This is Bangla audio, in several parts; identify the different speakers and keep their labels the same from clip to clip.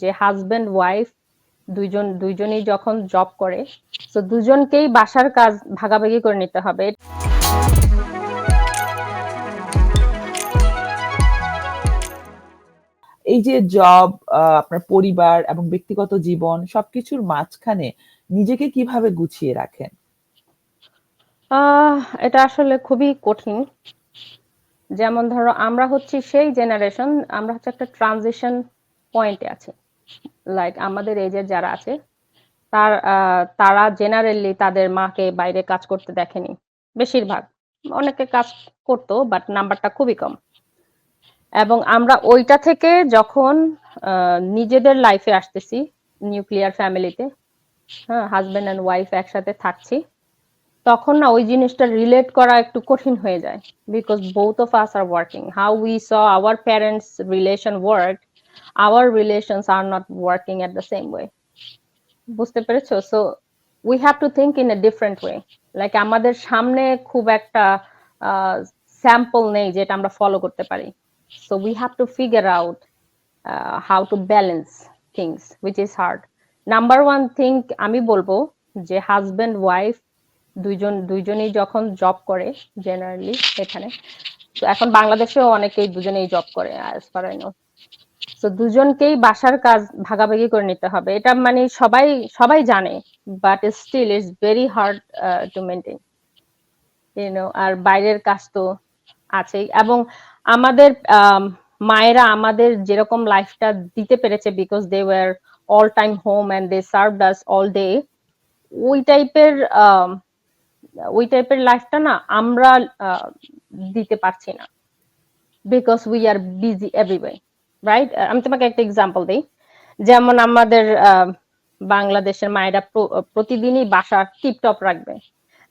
Speaker 1: যে হাজবেন্ড ওয়াইফ দুইজন দুইজনেই যখন জব করে তো দুজনকেই বাসার কাজ ভাগাভাগি করে নিতে হবে।
Speaker 2: এই যে জব আপনার পরিবার এবং ব্যক্তিগত জীবন সবকিছুর মাঝখানে নিজেকে কীভাবে গুছিয়ে রাখেন?
Speaker 1: আহ এটা আসলে খুবই কঠিন। যেমন ধরো আমরা হচ্ছি সেই জেনারেশন আমরা হচ্ছে একটা ট্রানজিশন পয়েন্টে আছি। লাইক আমাদের এজের যারা আছে, তার তারা জেনারেলি তাদের মাকে বাইরে কাজ করতে দেখেনি। বেশিরভাগ। অনেকে কাজ করতো বাট নাম্বারটা খুবই কম। এবং আমরা ওইটা থেকে যখন নিজেদের লাইফে আসতেছি নিউক্লিয়ার ফ্যামিলিতে হ্যাঁ হাজবেন্ড অ্যান্ড ওয়াইফ একসাথে থাকছি, তখন না ওই জিনিসটা রিলেট করা একটু কঠিন হয়ে যায়। Because both of us are working how we saw our parents relation work our relations are not working at the same way বুঝতে পেরেছ? So we have to think in a different way like আমাদের সামনে খুব একটা স্যাম্পল নেই যেটা আমরা ফলো করতে পারি। So we have to figure out how to balance things which is hard number one thing আমি বলব যে হাজবেন্ড ওয়াইফ দুইজন, দুইজনেই যখন জব করে জেনারেলি এখানে তো এখন বাংলাদেশেও অনেকেই দুজনেই জব করে অ্যাজ ফার আই নো তো দুজনকেই বাসার কাজ ভাগাভাগি করে নিতে হবে। এটা মানে সবাই সবাই জানে but still it's very hard to maintain you know আর বাইরের কাজ তো আছেই। এবং আমাদের আম, মায়েরা আমাদের যেরকম লাইফটা দিতে পেরেছে because they were all time home and they serve us all day ওই টাইপের ওই টাইপের লাইফটা না আমরা আহ, দিতে পারছি না। Because we are busy everyway right আমি তোমাকে একটা এক্সাম্পল দিই। যেমন আমাদের বাংলাদেশের মায়েরা প্রতিদিনই বাসা টিপটপ রাখবে।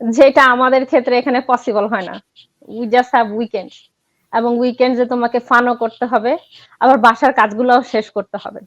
Speaker 1: যেটা আমাদের ক্ষেত্রে এখানে পসিবল হয় না। উই জাস্ট হ্যাভ উইকেন্ড এবং উইকেন্ডে তোমাকে ফানও করতে হবে, আবার বাসার কাজগুলোও শেষ করতে হবে।